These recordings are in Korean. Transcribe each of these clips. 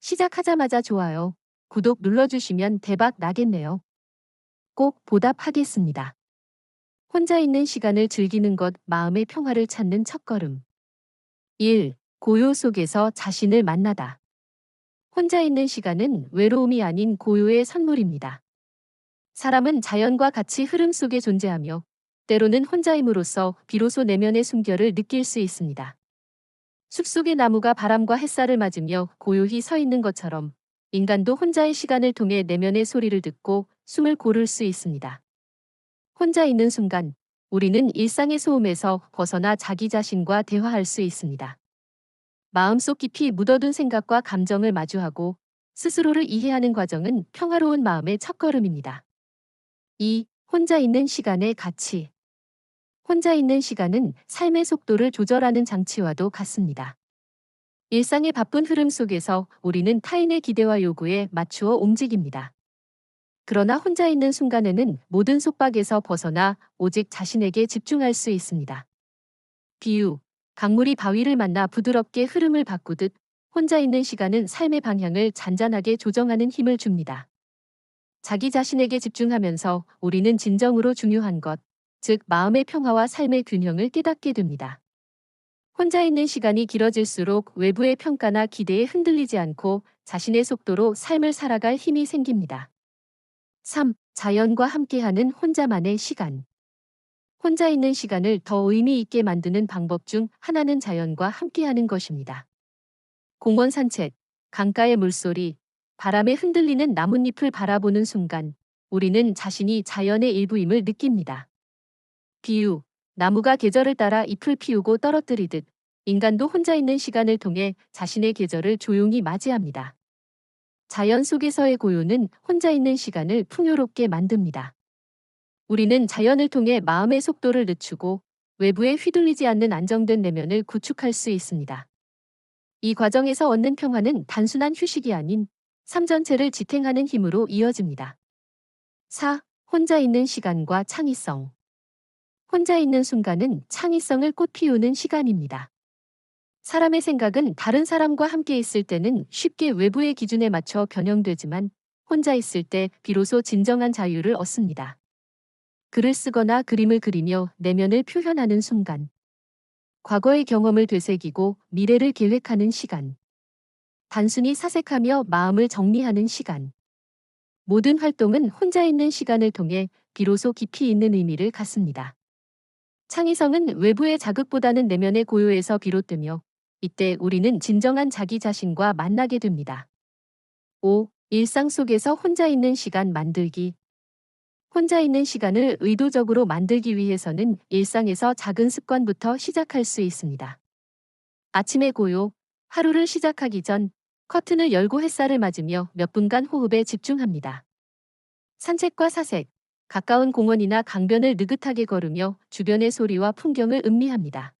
시작하자마자 좋아요, 구독 눌러주시면 대박 나겠네요. 꼭 보답하겠습니다. 혼자 있는 시간을 즐기는 것, 마음의 평화를 찾는 첫걸음. 1. 고요 속에서 자신을 만나다. 혼자 있는 시간은 외로움이 아닌 고요의 선물입니다. 사람은 자연과 같이 흐름 속에 존재하며 때로는 혼자임으로써 비로소 내면의 숨결을 느낄 수 있습니다. 숲속의 나무가 바람과 햇살을 맞으며 고요히 서 있는 것처럼 인간도 혼자의 시간을 통해 내면의 소리를 듣고 숨을 고를 수 있습니다. 혼자 있는 순간 우리는 일상의 소음에서 벗어나 자기 자신과 대화할 수 있습니다. 마음속 깊이 묻어둔 생각과 감정을 마주하고 스스로를 이해하는 과정은 평화로운 마음의 첫걸음입니다. 2. 혼자 있는 시간의 가치. 혼자 있는 시간은 삶의 속도를 조절하는 장치와도 같습니다. 일상의 바쁜 흐름 속에서 우리는 타인의 기대와 요구에 맞추어 움직입니다. 그러나 혼자 있는 순간에는 모든 속박에서 벗어나 오직 자신에게 집중할 수 있습니다. 비유, 강물이 바위를 만나 부드럽게 흐름을 바꾸듯 혼자 있는 시간은 삶의 방향을 잔잔하게 조정하는 힘을 줍니다. 자기 자신에게 집중하면서 우리는 진정으로 중요한 것, 즉 마음의 평화와 삶의 균형을 깨닫게 됩니다. 혼자 있는 시간이 길어질수록 외부의 평가나 기대에 흔들리지 않고 자신의 속도로 삶을 살아갈 힘이 생깁니다. 3. 자연과 함께하는 혼자만의 시간. 혼자 있는 시간을 더 의미 있게 만드는 방법 중 하나는 자연과 함께하는 것입니다. 공원 산책, 강가의 물소리, 바람에 흔들리는 나뭇잎을 바라보는 순간 우리는 자신이 자연의 일부임을 느낍니다. 비유, 나무가 계절을 따라 잎을 피우고 떨어뜨리듯 인간도 혼자 있는 시간을 통해 자신의 계절을 조용히 맞이합니다. 자연 속에서의 고요는 혼자 있는 시간을 풍요롭게 만듭니다. 우리는 자연을 통해 마음의 속도를 늦추고 외부에 휘둘리지 않는 안정된 내면을 구축할 수 있습니다. 이 과정에서 얻는 평화는 단순한 휴식이 아닌 삶 전체를 지탱하는 힘으로 이어집니다. 4. 혼자 있는 시간과 창의성. 혼자 있는 순간은 창의성을 꽃피우는 시간입니다. 사람의 생각은 다른 사람과 함께 있을 때는 쉽게 외부의 기준에 맞춰 변형되지만 혼자 있을 때 비로소 진정한 자유를 얻습니다. 글을 쓰거나 그림을 그리며 내면을 표현하는 순간. 과거의 경험을 되새기고 미래를 계획하는 시간. 단순히 사색하며 마음을 정리하는 시간. 모든 활동은 혼자 있는 시간을 통해 비로소 깊이 있는 의미를 갖습니다. 창의성은 외부의 자극보다는 내면의 고요에서 비롯되며 이때 우리는 진정한 자기 자신과 만나게 됩니다. 5. 일상 속에서 혼자 있는 시간 만들기. 혼자 있는 시간을 의도적으로 만들기 위해서는 일상에서 작은 습관부터 시작할 수 있습니다. 아침의 고요, 하루를 시작하기 전 커튼을 열고 햇살을 맞으며 몇 분간 호흡에 집중합니다. 산책과 사색, 가까운 공원이나 강변을 느긋하게 걸으며 주변의 소리와 풍경을 음미합니다.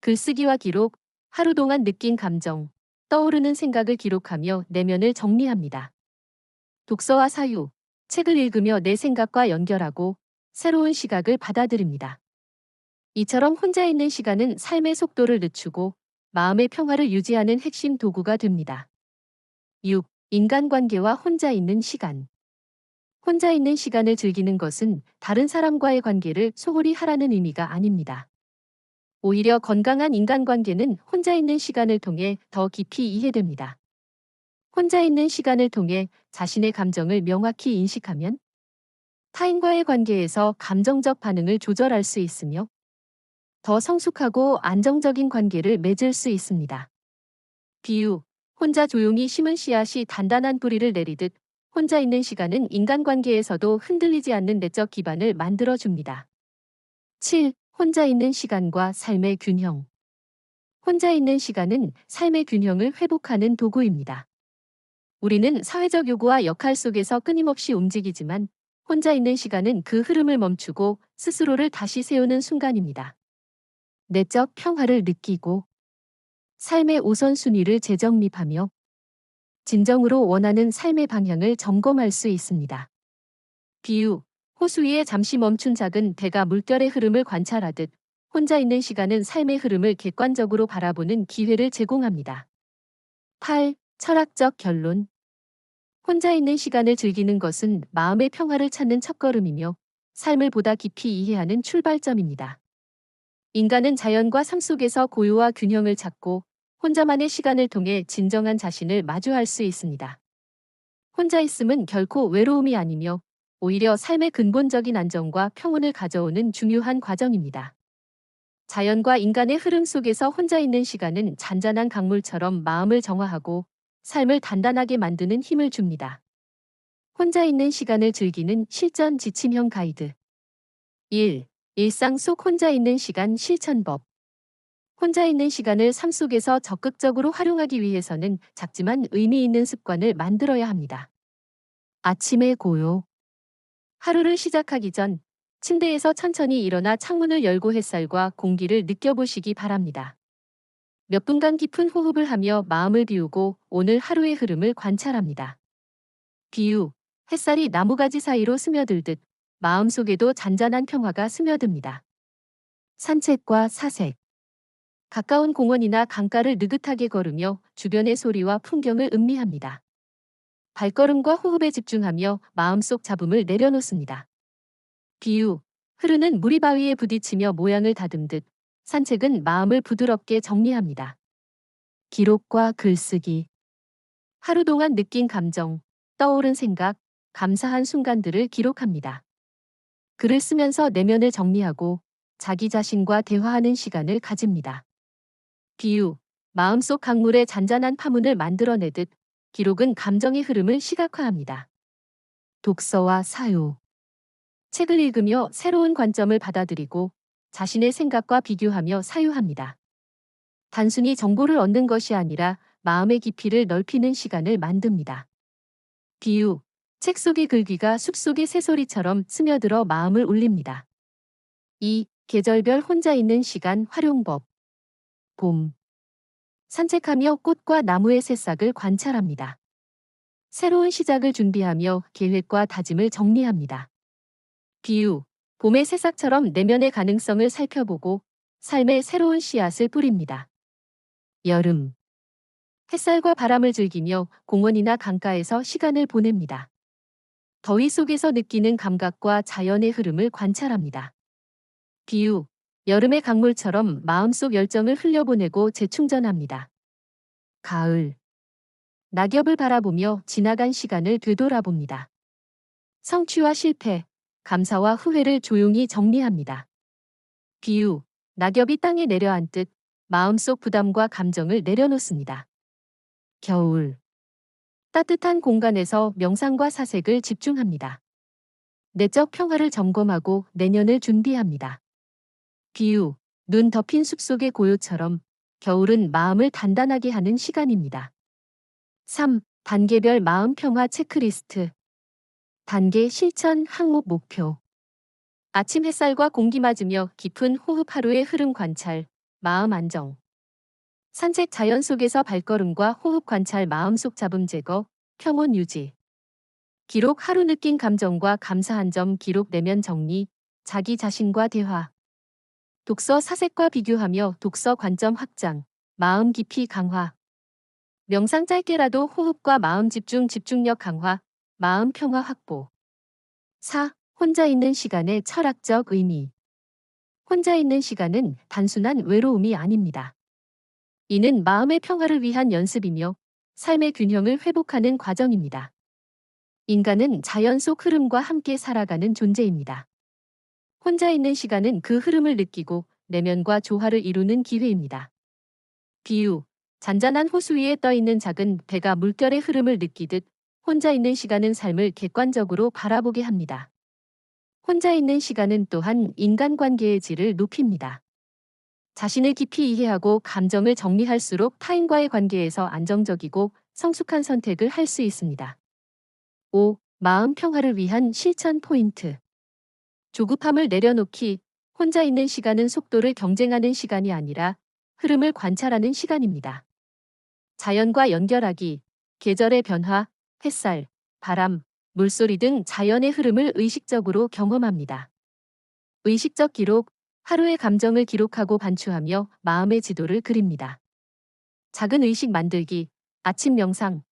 글쓰기와 기록, 하루 동안 느낀 감정, 떠오르는 생각을 기록하며 내면을 정리합니다. 독서와 사유, 책을 읽으며 내 생각과 연결하고 새로운 시각을 받아들입니다. 이처럼 혼자 있는 시간은 삶의 속도를 늦추고 마음의 평화를 유지하는 핵심 도구가 됩니다. 6. 인간관계와 혼자 있는 시간. 혼자 있는 시간을 즐기는 것은 다른 사람과의 관계를 소홀히 하라는 의미가 아닙니다. 오히려 건강한 인간관계는 혼자 있는 시간을 통해 더 깊이 이해됩니다. 혼자 있는 시간을 통해 자신의 감정을 명확히 인식하면 타인과의 관계에서 감정적 반응을 조절할 수 있으며 더 성숙하고 안정적인 관계를 맺을 수 있습니다. 비유, 혼자 조용히 심은 씨앗이 단단한 뿌리를 내리듯 혼자 있는 시간은 인간관계에서도 흔들리지 않는 내적 기반을 만들어줍니다. 7. 혼자 있는 시간과 삶의 균형. 혼자 있는 시간은 삶의 균형을 회복하는 도구입니다. 우리는 사회적 요구와 역할 속에서 끊임없이 움직이지만 혼자 있는 시간은 그 흐름을 멈추고 스스로를 다시 세우는 순간입니다. 내적 평화를 느끼고 삶의 우선순위를 재정립하며 진정으로 원하는 삶의 방향을 점검할 수 있습니다. 비유, 호수 위에 잠시 멈춘 작은 배가 물결의 흐름을 관찰하듯 혼자 있는 시간은 삶의 흐름을 객관적으로 바라보는 기회를 제공합니다. 8. 철학적 결론. 혼자 있는 시간을 즐기는 것은 마음의 평화를 찾는 첫걸음이며 삶을 보다 깊이 이해하는 출발점입니다. 인간은 자연과 삶 속에서 고요와 균형을 찾고 혼자만의 시간을 통해 진정한 자신을 마주할 수 있습니다. 혼자 있음은 결코 외로움이 아니며 오히려 삶의 근본적인 안정과 평온을 가져오는 중요한 과정입니다. 자연과 인간의 흐름 속에서 혼자 있는 시간은 잔잔한 강물처럼 마음을 정화하고 삶을 단단하게 만드는 힘을 줍니다. 혼자 있는 시간을 즐기는 실전 지침형 가이드 1. 일상 속 혼자 있는 시간 실천법 혼자 있는 시간을 삶 속에서 적극적으로 활용하기 위해서는 작지만 의미 있는 습관을 만들어야 합니다. 아침의 고요 하루를 시작하기 전 침대에서 천천히 일어나 창문을 열고 햇살과 공기를 느껴보시기 바랍니다. 몇 분간 깊은 호흡을 하며 마음을 비우고 오늘 하루의 흐름을 관찰합니다. 비유, 햇살이 나무가지 사이로 스며들듯 마음속에도 잔잔한 평화가 스며듭니다. 산책과 사색 가까운 공원이나 강가를 느긋하게 걸으며 주변의 소리와 풍경을 음미합니다. 발걸음과 호흡에 집중하며 마음속 잡음을 내려놓습니다. 비유, 흐르는 물이 바위에 부딪히며 모양을 다듬듯 산책은 마음을 부드럽게 정리합니다. 기록과 글쓰기 하루 동안 느낀 감정, 떠오른 생각, 감사한 순간들을 기록합니다. 글을 쓰면서 내면을 정리하고 자기 자신과 대화하는 시간을 가집니다. 비유, 마음속 강물에 잔잔한 파문을 만들어내듯 기록은 감정의 흐름을 시각화합니다. 독서와 사유 책을 읽으며 새로운 관점을 받아들이고 자신의 생각과 비교하며 사유합니다. 단순히 정보를 얻는 것이 아니라 마음의 깊이를 넓히는 시간을 만듭니다. 비유, 책 속의 글귀가 숲속의 새소리처럼 스며들어 마음을 울립니다. 2. 계절별 혼자 있는 시간 활용법 봄 산책하며 꽃과 나무의 새싹을 관찰합니다. 새로운 시작을 준비하며 계획과 다짐을 정리합니다. 비유, 봄의 새싹처럼 내면의 가능성을 살펴보고 삶의 새로운 씨앗을 뿌립니다. 여름. 햇살과 바람을 즐기며 공원이나 강가에서 시간을 보냅니다. 더위 속에서 느끼는 감각과 자연의 흐름을 관찰합니다. 비유, 여름의 강물처럼 마음속 열정을 흘려보내고 재충전합니다. 가을. 낙엽을 바라보며 지나간 시간을 되돌아봅니다. 성취와 실패, 감사와 후회를 조용히 정리합니다. 비유, 낙엽이 땅에 내려앉듯 마음속 부담과 감정을 내려놓습니다. 겨울. 따뜻한 공간에서 명상과 사색을 집중합니다. 내적 평화를 점검하고 내년을 준비합니다. 비유, 눈 덮인 숲속의 고요처럼 겨울은 마음을 단단하게 하는 시간입니다. 3. 단계별 마음 평화 체크리스트. 단계 실천 항목 목표. 아침 햇살과 공기 맞으며 깊은 호흡 하루의 흐름 관찰, 마음 안정. 산책 자연 속에서 발걸음과 호흡 관찰 마음속 잡음 제거, 평온 유지. 기록 하루 느낀 감정과 감사한 점 기록 내면 정리, 자기 자신과 대화. 독서 사색과 비교하며 독서 관점 확장, 마음 깊이 강화. 명상 짧게라도 호흡과 마음 집중 집중력 강화, 마음 평화 확보. 4. 혼자 있는 시간의 철학적 의미. 혼자 있는 시간은 단순한 외로움이 아닙니다. 이는 마음의 평화를 위한 연습이며 삶의 균형을 회복하는 과정입니다. 인간은 자연 속 흐름과 함께 살아가는 존재입니다. 혼자 있는 시간은 그 흐름을 느끼고 내면과 조화를 이루는 기회입니다. 비유, 잔잔한 호수 위에 떠 있는 작은 배가 물결의 흐름을 느끼듯 혼자 있는 시간은 삶을 객관적으로 바라보게 합니다. 혼자 있는 시간은 또한 인간관계의 질을 높입니다. 자신을 깊이 이해하고 감정을 정리할수록 타인과의 관계에서 안정적이고 성숙한 선택을 할 수 있습니다. 5. 마음 평화를 위한 실천 포인트. 조급함을 내려놓기, 혼자 있는 시간은 속도를 경쟁하는 시간이 아니라 흐름을 관찰하는 시간입니다. 자연과 연결하기, 계절의 변화, 햇살, 바람, 물소리 등 자연의 흐름을 의식적으로 경험합니다. 의식적 기록, 하루의 감정을 기록하고 반추하며 마음의 지도를 그립니다. 작은 의식 만들기, 아침 명상